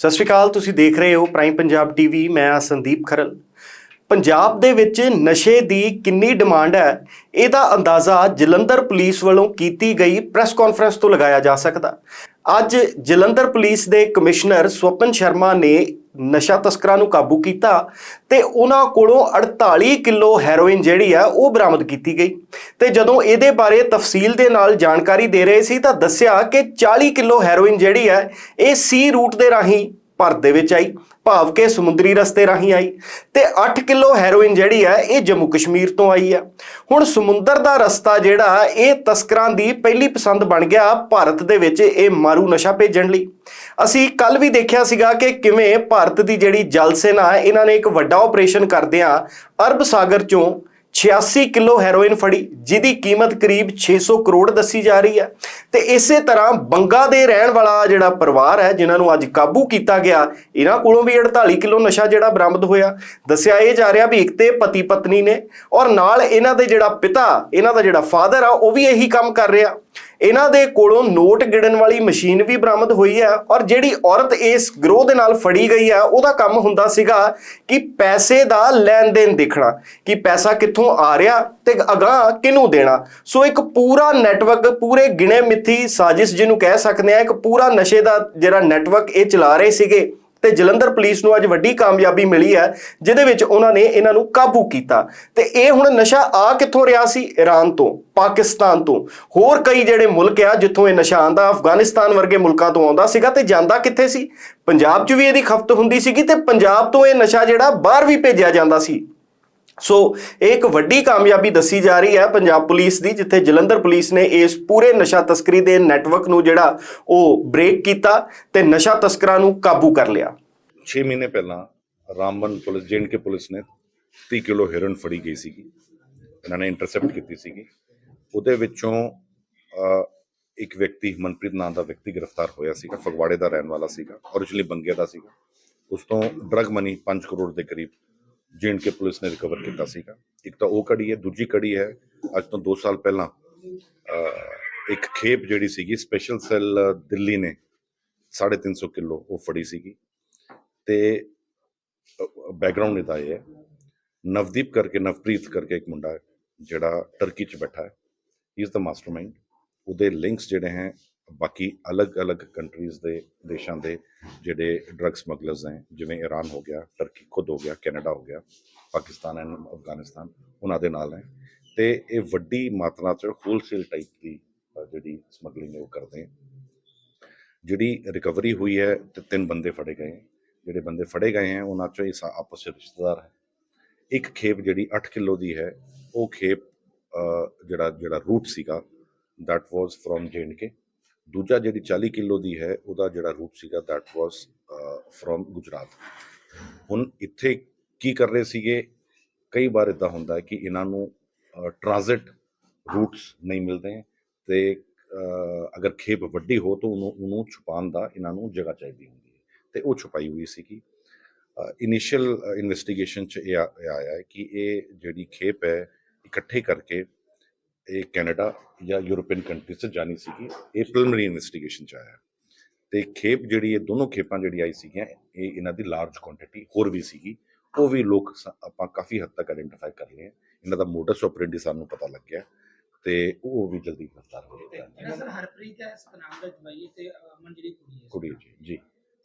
ਸਤਿ ਸ਼੍ਰੀ ਅਕਾਲ, ਤੁਸੀਂ ਦੇਖ ਰਹੇ ਹੋ ਪ੍ਰਾਈਮ ਪੰਜਾਬ ਟੀਵੀ ਮੈਂ ਆ ਸੰਦੀਪ ਖਰਲ। ਪੰਜਾਬ ਦੇ ਵਿੱਚ ਨਸ਼ੇ ਦੀ ਕਿੰਨੀ ਡਿਮਾਂਡ ਹੈ ਇਹਦਾ ਅੰਦਾਜ਼ਾ ਜਲੰਧਰ ਪੁਲਿਸ ਵੱਲੋਂ ਕੀਤੀ ਗਈ ਪ੍ਰੈਸ ਕਾਨਫਰੰਸ ਤੋਂ ਲਗਾਇਆ ਜਾ ਸਕਦਾ। ਅੱਜ ਜਲੰਧਰ ਪੁਲਿਸ ਦੇ ਕਮਿਸ਼ਨਰ ਸਵਪਨ ਸ਼ਰਮਾ ਨੇ ਨਸ਼ਾ ਤਸਕਰਾਂ ਨੂੰ ਕਾਬੂ ਕੀਤਾ ਤੇ ਉਹਨਾਂ ਕੋਲੋਂ 48 ਕਿਲੋ ਹੈਰੋਇਨ ਜਿਹੜੀ ਆ, ਉਹ ਬਰਾਮਦ ਕੀਤੀ ਗਈ। ਤੇ ਜਦੋਂ ਇਹਦੇ ਬਾਰੇ ਤਫਸੀਲ ਦੇ ਨਾਲ ਜਾਣਕਾਰੀ ਦੇ ਰਹੇ ਸੀ ਤਾਂ ਦੱਸਿਆ ਕਿ 40 ਕਿਲੋ ਹੈਰੋਇਨ ਜਿਹੜੀ ਹੈ ਇਹ ਸੀ ਰੂਟ ਦੇ ਰਾਹੀਂ ਭਾਰਤ ਦੇ ਵਿੱਚ ਆਈ, ਭਾਵ ਕਿ ਸਮੁੰਦਰੀ ਰਸਤੇ ਰਾਹੀਂ ਆਈ ਤੇ 8 ਕਿਲੋ ਹੈਰੋਇਨ ਜਿਹੜੀ ਹੈ ਇਹ ਜੰਮੂ ਕਸ਼ਮੀਰ ਤੋਂ ਆਈ ਹੈ ਹੁਣ ਸਮੁੰਦਰ ਦਾ ਰਸਤਾ ਜਿਹੜਾ, ਇਹ ਤਸਕਰਾਂ ਦੀ ਪਹਿਲੀ ਪਸੰਦ ਬਣ ਗਿਆ ਭਾਰਤ ਦੇ ਵਿੱਚ ਇਹ ਮਾਰੂ ਨਸ਼ਾ ਭੇਜਣ ਲਈ। ਅਸੀਂ ਕੱਲ ਵੀ ਦੇਖਿਆ ਸੀਗਾ ਕਿ ਕਿਵੇਂ ਭਾਰਤ ਦੀ ਜਿਹੜੀ ਜਲ ਸੈਨਾ, ਇਹਨਾਂ ਨੇ ਇੱਕ ਵੱਡਾ ਆਪਰੇਸ਼ਨ ਕਰਦਿਆਂ ਅਰਬ ਸਾਗਰ ਚੋਂ 86 ਕਿਲੋ ਹੈਰੋਇਨ ਫੜੀ, ਜਿਹਦੀ ਕੀਮਤ ਕਰੀਬ 600 ਕਰੋੜ ਦੱਸੀ ਜਾ ਰਹੀ ਹੈ। ਤੇ ਇਸੇ ਤਰ੍ਹਾਂ ਬੰਗਾ ਦੇ ਰਹਿਣ ਵਾਲਾ ਜਿਹੜਾ ਪਰਿਵਾਰ ਹੈ, ਜਿਨ੍ਹਾਂ ਨੂੰ ਅੱਜ ਕਾਬੂ ਕੀਤਾ ਗਿਆ, ਇਹਨਾਂ ਕੋਲੋਂ ਵੀ 48 ਕਿਲੋ ਨਸ਼ਾ ਜਿਹੜਾ ਬਰਾਮਦ ਹੋਇਆ। ਦੱਸਿਆ ਇਹ ਜਾ ਰਿਹਾ ਵੀ ਇੱਕ ਤੇ ਪਤੀ ਪਤਨੀ ਨੇ ਔਰ ਨਾਲ ਇਹਨਾਂ ਦੇ ਜਿਹੜਾ ਪਿਤਾ, ਇਹਨਾਂ ਦਾ ਜਿਹੜਾ ਫਾਦਰ ਆ, ਉਹ ਵੀ ਇਹੀ ਕੰਮ ਕਰ ਰਿਹਾ। ਇਹਨਾਂ ਦੇ ਕੋਲੋਂ ਨੋਟ ਗਿਣਨ ਵਾਲੀ ਮਸ਼ੀਨ ਵੀ ਬਰਾਮਦ ਹੋਈ ਹੈ ਔਰ ਜਿਹੜੀ ਔਰਤ ਇਸ ਗਰੋਹ ਦੇ ਨਾਲ ਫੜੀ ਗਈ ਹੈ, ਉਹਦਾ ਕੰਮ ਹੁੰਦਾ ਸੀਗਾ ਕਿ ਪੈਸੇ ਦਾ ਲੈਣ ਦੇਣ ਦੇਖਣਾ, ਕਿ ਪੈਸਾ ਕਿੱਥੋਂ ਆ ਰਿਹਾ ਤੇ ਅਗਾਹ ਕਿਹਨੂੰ ਦੇਣਾ। ਸੋ ਇੱਕ ਪੂਰਾ ਨੈਟਵਰਕ, ਪੂਰੇ ਗਿਣੇ ਮਿੱਥੀ ਸਾਜ਼ਿਸ਼ ਜਿਹਨੂੰ ਕਹਿ ਸਕਦੇ ਆ ਇੱਕ ਪੂਰਾ ਨਸ਼ੇ ਦਾ ਜਿਹੜਾ ਨੈਟਵਰਕ ਇਹ ਚਲਾ ਰਹੇ ਸੀਗੇ ਤੇ ਜਲੰਧਰ ਪੁਲਿਸ ਨੂੰ ਅੱਜ ਵੱਡੀ ਕਾਮਯਾਬੀ ਮਿਲੀ ਹੈ, ਜਿਹਦੇ ਵਿੱਚ ਉਹਨਾਂ ਨੇ ਇਹਨਾਂ ਨੂੰ ਕਾਬੂ ਕੀਤਾ। ਤੇ ਇਹ ਹੁਣ ਨਸ਼ਾ ਆ ਕਿੱਥੋਂ ਰਿਹਾ ਸੀ? ਈਰਾਨ ਤੋਂ, ਪਾਕਿਸਤਾਨ ਤੋਂ। ਹੋਰ ਕਈ ਜਿਹੜੇ ਮੁਲਕ ਆ, ਜਿੱਥੋਂ ਇਹ ਨਸ਼ਾ ਆਂਦਾ ਅਫਗਾਨਿਸਤਾਨ ਵਰਗੇ ਮੁਲਕਾਂ ਤੋਂ ਆਉਂਦਾ ਸੀਗਾ ਤੇ ਜਾਂਦਾ ਕਿੱਥੇ ਸੀ? ਪੰਜਾਬ 'ਚ ਵੀ ਇਹਦੀ ਖਪਤ ਹੁੰਦੀ ਸੀਗੀ ਤੇ ਪੰਜਾਬ ਤੋਂ ਇਹ ਨਸ਼ਾ ਜਿਹੜਾ ਬਾਹਰ ਵੀ ਭੇਜਿਆ ਜਾਂਦਾ ਸੀ। ਸੋ ਇਹ ਇੱਕ ਵੱਡੀ ਕਾਮਯਾਬੀ ਦੱਸੀ ਜਾ ਰਹੀ ਹੈ ਪੰਜਾਬ ਪੁਲਿਸ ਦੀ, ਜਿੱਥੇ ਜਲੰਧਰ ਪੁਲਿਸ ਨੇ ਇਸ ਪੂਰੇ ਨਸ਼ਾ ਤਸਕਰੀ ਦੇ ਨੈਟਵਰਕ ਨੂੰ ਜਿਹੜਾ ਉਹ ਬ੍ਰੇਕ ਕੀਤਾ ਤੇ ਨਸ਼ਾ ਤਸਕਰਾਂ ਨੂੰ ਕਾਬੂ ਕਰ ਲਿਆ। 6 ਮਹੀਨੇ ਪਹਿਲਾਂ ਰਾਮਬਨ ਪੁਲਿਸ ਜੇਂਡ ਕੇ ਪੁਲਿਸ ਨੇ 30 ਕਿਲੋ ਹੈਰੋਇਨ ਫੜੀ ਗਈ ਸੀਗੀ। ਇਹਨਾਂ ਨੇ ਇੰਟਰਸੈਪਟ ਕੀਤੀ ਸੀਗੀ। ਉਹਦੇ ਵਿੱਚੋਂ ਇੱਕ ਵਿਅਕਤੀ ਮਨਪ੍ਰੀਤ ਨਾਂ ਦਾ ਵਿਅਕਤੀ ਗ੍ਰਿਫਤਾਰ ਹੋਇਆ ਸੀਗਾ, ਫਗਵਾੜੇ ਦਾ ਰਹਿਣ ਵਾਲਾ ਸੀਗਾ ਔਰਿਜਨਲੀ ਬੰਗੇ ਦਾ ਸੀਗਾ। ਉਸ ਤੋਂ ਡਰਗ ਮਨੀ 5 ਕਰੋੜ ਦੇ ਕਰੀਬ ਜੇਂਡ ਕੇ ਪੁਲਿਸ ਨੇ ਰਿਕਵਰ ਕੀਤਾ ਸੀਗਾ। ਇੱਕ ਤਾਂ ਉਹ ਕੜੀ ਹੈ, ਦੂਜੀ ਕੜੀ ਹੈ, ਅੱਜ ਤੋਂ 2 ਸਾਲ ਪਹਿਲਾਂ ਇੱਕ ਖੇਪ ਜਿਹੜੀ ਸੀਗੀ ਸਪੈਸ਼ਲ ਸੈੱਲ ਦਿੱਲੀ ਨੇ 350 ਕਿਲੋ ਉਹ ਫੜੀ ਸੀਗੀ। ਤੇ ਬੈਕਗ੍ਰਾਉਂਡ ਇਹਦਾ ਇਹ ਹੈ, ਨਵਦੀਪ ਕਰਕੇ, ਨਵਪ੍ਰੀਤ ਕਰਕੇ ਇੱਕ ਮੁੰਡਾ ਜਿਹੜਾ ਟਰਕੀ 'ਚ ਬੈਠਾ ਹੈ। ਹੀ ਇਜ਼ ਦਾ ਮਾਸਟਰਮਾਈਂਡ ਉਹਦੇ ਲਿੰਕਸ ਜਿਹੜੇ ਹੈ ਬਾਕੀ ਅਲੱਗ-ਅਲੱਗ ਕੰਟਰੀਜ਼ ਦੇ ਦੇਸ਼ਾਂ ਦੇ ਜਿਹੜੇ ਡਰੱਗ ਸਮਗਲਰਸ ਹੈ, ਜਿਵੇਂ ਈਰਾਨ ਹੋ ਗਿਆ ਟਰਕੀ ਖੁਦ ਹੋ ਗਿਆ ਕੈਨੇਡਾ ਹੋ ਗਿਆ, ਪਾਕਿਸਤਾਨ ਐਂਡ ਅਫਗਾਨਿਸਤਾਨ, ਉਹਨਾਂ ਦੇ ਨਾਲ ਹੈ। ਤੇ ਇਹ ਵੱਡੀ ਮਾਤਰਾ 'ਚ ਹੋਲਸੇਲ ਟਾਈਪ ਦੀ ਜਿਹੜੀ ਸਮਗਲਿੰਗ ਹੈ, ਉਹ ਕਰਦੇ ਹੈ। ਜਿਹੜੀ ਰਿਕਵਰੀ ਹੋਈ ਹੈ, ਤੇ ਤਿੰਨ ਬੰਦੇ ਫੜੇ ਗਏ ਜਿਹੜੇ ਬੰਦੇ ਫੜੇ ਗਏ ਹੈ, ਉਹਨਾਂ ਚੋਂ ਇਸ ਆਪਸ ਵਿੱਚ ਰਿਸ਼ਤੇਦਾਰ ਹੈ। ਇੱਕ ਖੇਪ ਜਿਹੜੀ 8 ਕਿਲੋ ਦੀ ਹੈ, ਉਹ ਖੇਪ ਜਿਹੜਾ ਜਿਹੜਾ ਰੂਟ ਸੀਗਾ, that was from J&K ਦੂਜਾ ਜਿਹੜੀ 40 ਕਿਲੋ ਦੀ ਹੈ, ਉਹਦਾ ਜਿਹੜਾ ਰੂਟ ਸੀਗਾ ਦੈਟ was ਫਰੋਮ ਗੁਜਰਾਤ। ਹੁਣ ਇੱਥੇ ਕੀ ਕਰ ਰਹੇ ਸੀਗੇ? ਕਈ ਵਾਰ ਇਦਾਂ ਹੁੰਦਾ ਹੈ ਕਿ ਇਹਨਾਂ ਨੂੰ ਟ੍ਰਾਂਜ਼ਿਟ ਰੂਟਸ ਨਹੀਂ ਮਿਲਦੇ ਹੈ ਤੇ ਅਗਰ ਖੇਪ ਵੱਡੀ ਹੋ ਤਾਂ ਉਹਨੂੰ ਉਹਨੂੰ ਛੁਪਾਉਣ ਦਾ ਇਹਨਾਂ ਨੂੰ ਜਗ੍ਹਾ ਚਾਹੀਦੀ ਹੁੰਦੀ ਹੈ। ਤੇ ਉਹ ਛੁਪਾਈ ਹੋਈ ਸੀਗੀ। ਇਨੀਸ਼ੀਅਲ ਇਨਵੈਸਟੀਗੇਸ਼ਨ ਚ ਇਹ ਆ- ਇਹ ਆਇਆ ਹੈ ਕਿ ਇਹ ਜਿਹੜੀ ਖੇਪ ਹੈ, ਇਕੱਠੇ ਕਰਕੇ ਇਹ ਕੈਨੇਡਾ ਜਾਂ ਯੂਰੋਪੀਅਨ ਕੰਟਰੀ 'ਚ ਜਾਣੀ ਸੀਗੀ ਇਹ ਪ੍ਰੀਲਿਮਿਨਰੀ ਇਨਵੈਸਟੀਗੇਸ਼ਨ 'ਚ ਆਇਆ। ਤੇ ਖੇਪ ਜਿਹੜੀ ਇਹ ਦੋਨੋਂ ਖੇਪਾਂ ਜਿਹੜੀ ਆਈ ਸੀਗੀਆਂ ਇਹ ਇਹਨਾਂ ਦੀ ਲਾਰਜ ਕੁਆਂਟੀਟੀ ਹੋਰ ਵੀ ਸੀਗੀ ਉਹ ਵੀ ਲੋਕ ਆਪਾਂ ਕਾਫੀ ਹੱਦ ਤੱਕ ਆਇਡੈਂਟੀਫਾਈ ਕਰ ਲਏ। ਇਹਨਾਂ ਦਾ ਮੋਡਸ ਆਪਰੈਂਡੀ ਸਾਨੂੰ ਪਤਾ ਲੱਗਿਆ ਤੇ ਉਹ ਵੀ ਜਲਦੀ ਗ੍ਰਿਫਤਾਰ ਹੋ ਤੇ ਜਿਹੜਾ ਸਰ ਹਰਪ੍ਰੀਤ ਹੈ ਸਤਨਾਮ ਦਾ ਜਵਾਈ ਤੇ ਅਮਨ ਜਿਹੜੀ ਕੁੜੀ ਹੈ ਕੁੜੀ ਜੀ ਜੀ।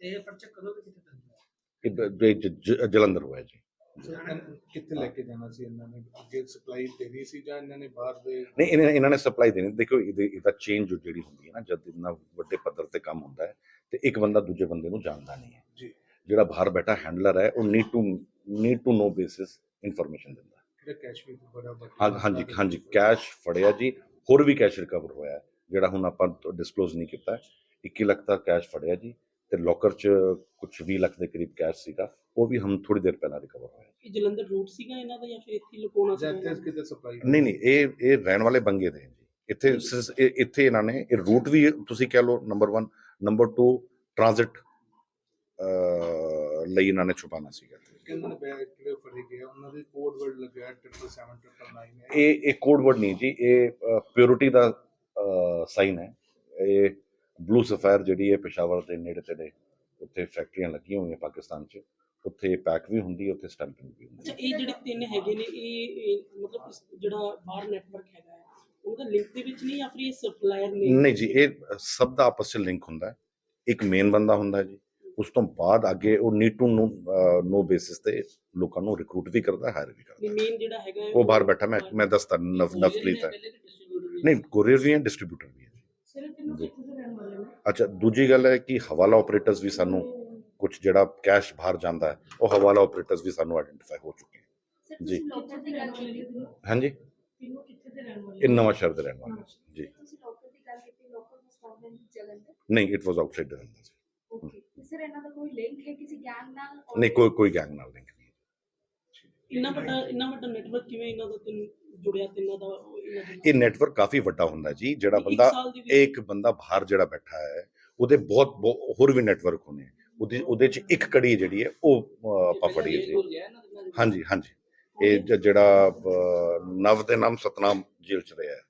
ਤੇ ਇਹ ਪਰਚਾ ਕਦੋਂ ਤੇ ਕਿੱਥੇ ਦਰਜ ਹੋਇਆ? ਇਹ ਜਲੰਧਰ ਹੋਇਆ ਜੀ। ਕਿੱਥੇ ਲੈ ਕੇ ਜਾਣਾ ਸੀ? ਇਹਨਾਂ ਨੇ ਅੱਗੇ ਸਪਲਾਈ ਦੇਣੀ ਸੀ ਜਾਂ ਇਹਨਾਂ ਨੇ ਬਾਹਰ ਦੇ ਨਹੀਂ ਇਹਨਾਂ ਇਹਨਾਂ ਨੇ ਸਪਲਾਈ ਦੇਣੀ। ਦੇਖੋ ਇਹਦੇ ਇਹਦਾ ਚੇਂਜ ਜਿਹੜੀ ਹੁੰਦੀ ਹੈ ਨਾ ਜਦ ਇੰਨਾ ਵੱਡੇ ਪੱਧਰ ਤੇ ਕੰਮ ਹੁੰਦਾ ਹੈ ਤੇ ਇੱਕ ਬੰਦਾ ਦੂਜੇ ਬੰਦੇ ਨੂੰ ਜਾਣਦਾ ਨਹੀਂ ਹੈ। ਜੀ। ਜਿਹੜਾ ਬਾਹਰ ਬੈਠਾ ਹੈਂਡਲਰ ਹੈ ਉਹ need to need to know basis information ਦਿੰਦਾ। ਜਿਹੜਾ ਕੈਸ਼ ਵੀ ਬੜਾ ਹਾਂਜੀ ਹਾਂਜੀ ਕੈਸ਼ ਫੜਿਆ ਜੀ। ਹੋਰ ਵੀ ਕੈਸ਼ ਰਿਕਵਰ ਹੋਇਆ ਜਿਹੜਾ ਹੁਣ ਆਪਾਂ ਡਿਸਕਲੋਜ਼ ਨਹੀਂ ਕੀਤਾ। 21 ਲੱਖ ਦਾ ਕੈਸ਼ ਫੜਿਆ ਜੀ। ਤੇ ਲੋਕਰ 'ਚ ਕੁਝ 20 ਲੱਖ ਦੇ ਕਰੀਬ ਕੈਸ਼ ਸੀਗਾ ਉਹ ਵੀ ਹਮ ਥੋੜੀ ਦੇਰ ਪਹਿਲਾਂ ਰਿਕਵਰ ਹੋਇਆ। ਇਹ ਜਲੰਧਰ ਰੂਟ ਸੀਗਾ ਇਹਨਾਂ ਦਾ ਜਾਂ ਫਿਰ ਇੱਥੇ ਲੁਕਾਉਣਾ ਜਾਂ ਸੀਗਾ ਇੱਥੇ ਕਿਤੇ ਸਪਲਾਈ ਨਹੀਂ ਨਹੀਂ ਇਹ ਇਹ ਰਹਿਣ ਵਾਲੇ ਬੰਗੇ ਦੇ ਜੀ। ਇੱਥੇ ਇੱਥੇ ਇਹਨਾਂ ਨੇ ਇਹ ਰੂਟ ਵੀ ਤੁਸੀਂ ਕਹਿ ਲਓ ਨੰਬਰ 1 ਨੰਬਰ 2 ਟ੍ਰਾਂਜ਼ਿਟ ਲਈ ਇਹਨਾਂ ਨੇ ਛੁਪਾਣਾ ਸੀਗਾ। ਕਿੰਨਾਂ ਕਿਹੜੇ ਫੜੇ ਗਏ ਆ, ਉਹਨਾਂ ਦੇ ਕੋਡ ਵਰਡ ਲੱਗਿਆ 77799 ਹੈ। ਇਹ ਇਹ ਕੋਡ ਵਰਡ ਨਹੀਂ ਜੀ ਇਹ ਪਿਓਰਿਟੀ ਦਾ ਸਾਈਨ ਹੈ। ਇਹ ਬਲੂ ਸਫਾਇਰ ਜਿਹੜੀ ਹੈ ਪੇਸ਼ਾਵਰ ਦੇ ਨੇੜੇ ਤੇੜੇ ਉੱਥੇ ਫੈਕਟਰੀਆਂ ਲੱਗੀਆਂ ਹੋਈਆਂ ਪਾਕਿਸਤਾਨ 'ਚ ਉੱਥੇ ਪੈਕ ਵੀ ਹੁੰਦੀ ਹੈ ਉੱਥੇ ਸਟੈਂਪਿੰਗ ਵੀ ਹੁੰਦੀ ਅੱਛਾ ਇਹ ਜਿਹੜੇ ਤਿੰਨ ਹੈਗੇ ਨੇ ਇਹ ਇਹ ਮਤਲਬ ਇਸ ਜਿਹੜਾ ਬਾਹਰ ਨੈਟਵਰਕ ਹੈਗਾ ਉਹਦਾ ਲਿੰਕ ਦੇ ਵਿੱਚ ਨਹੀਂ ਜਾਂ ਫਿਰ ਇਹ ਸਪਲਾਇਰ ਨੇ? ਨਹੀਂ ਜੀ ਇਹ ਸਭ ਦਾ ਆਪਸ 'ਚ ਲਿੰਕ ਹੁੰਦਾ ਹੈ। ਇੱਕ ਮੇਨ ਬੰਦਾ ਹੁੰਦਾ ਜੀ ਉਸ ਤੋਂ ਬਾਅਦ ਅੱਗੇ ਉਹ ਨੀਡ ਟੂ ਨੋ ਬੇਸਿਸ ਤੇ ਲੋਕਾਂ ਨੂੰ ਰਿਕਰੂਟ ਵੀ ਕਰਦਾ ਹਾਇਰ ਵੀ ਕਰਦਾ। ਮੇਨ ਜਿਹੜਾ ਹੈਗਾ ਉਹ ਬਾਹਰ ਬੈਠਾ ਮੈਂ ਮੈਂ ਦੱਸਦਾ ਨਵ ਨਵਪ੍ਰੀਤ ਹੈ। ਨਹੀਂ ਕੋਰੀਅਰ ਵੀ ਹੈ ਡਿਸਟ੍ਰੀਬਿਊਟਰ ਵੀ ਹੈ ਸਿਰ ਤਿੰਨੋਂ ਅੱਛਾ ਦੂਜੀ ਗੱਲ ਹੈ ਕਿ ਹਵਾਲਾ ਆਪਰੇਟਰਸ ਵੀ ਸਾਨੂੰ ਕੁਝ ਜਿਹੜਾ ਕੈਸ਼ ਬਾਹਰ ਜਾਂਦਾ ਹੈ ਉਹ ਹਵਾਲਾ ਆਪਰੇਟਰਸ ਵੀ ਸਾਨੂੰ ਆਇਡੈਂਟੀਫਾਈ ਹੋ ਚੁੱਕੇ ਹਨ ਜੀ। ਹਾਂਜੀ? ਇਹ ਨਵਾਂ ਸ਼ਹਿਰ ਦੇ ਰਹਿਣ ਵਾਲੇ। ਜੀ। ਜਲੰਧਰ ਨਹੀਂ ਇਟ ਵਾਸ ਆਊਟਸਾਈਡ ਸੀ। ਓਕੇ ਸਰ ਇਹਨਾਂ ਦਾ ਕੋਈ ਲਿੰਕ ਹੈ ਕਿਸੇ ਗੈਂਗ ਨਾਲ? ਨਹੀਂ ਕੋਈ ਕੋਈ ਗੈਂਗ ਨਾਲ ਲਿੰਕ ਨਹੀਂ। ਇੰਨਾ ਵੱਡਾ ਇੰਨਾ ਵੱਡਾ ਨੈਟਵਰਕ ਕਿਵੇਂ ਇਹਨਾਂ ਦਾ ਤਿੰਨ ਜੁੜਿਆ ਤਿੰਨਾਂ ਦਾ ਇਹਨਾਂ? ਇਹ ਨੈਟਵਰਕ ਕਾਫੀ ਵੱਡਾ ਹੁੰਦਾ ਜੀ ਜਿਹੜਾ ਇੱਕ ਬੰਦਾ ਸਾਲ ਦੀ ਵੀ- ਇੱਕ ਬੰਦਾ ਬਾਹਰ ਜਿਹੜਾ ਬੈਠਾ ਹੈ ਉਹਦੇ ਬਹੁਤ ਬਹੁਤ ਹੋਰ ਵੀ ਨੈਟਵਰਕ ਹੋਣੇ ਉਹਦੇ ਉਹਦੇ ਚ ਇੱਕ ਕੜੀ ਜਿਹੜੀ ਹੈ ਉਹ ਅਹ, ਆਪਾਂ ਫੜੀ ਹੈ ਜੀ। ਹਾਂਜੀ ਹਾਂਜੀ। ਇਹ ਜ- ਜਿਹੜਾ ਅਹ, ਨਵ ਦੇ ਨਾਮ ਸਤਨਾਮ ਜੇਲ੍ਹ ਚ ਰਿਹਾ ਹੈ।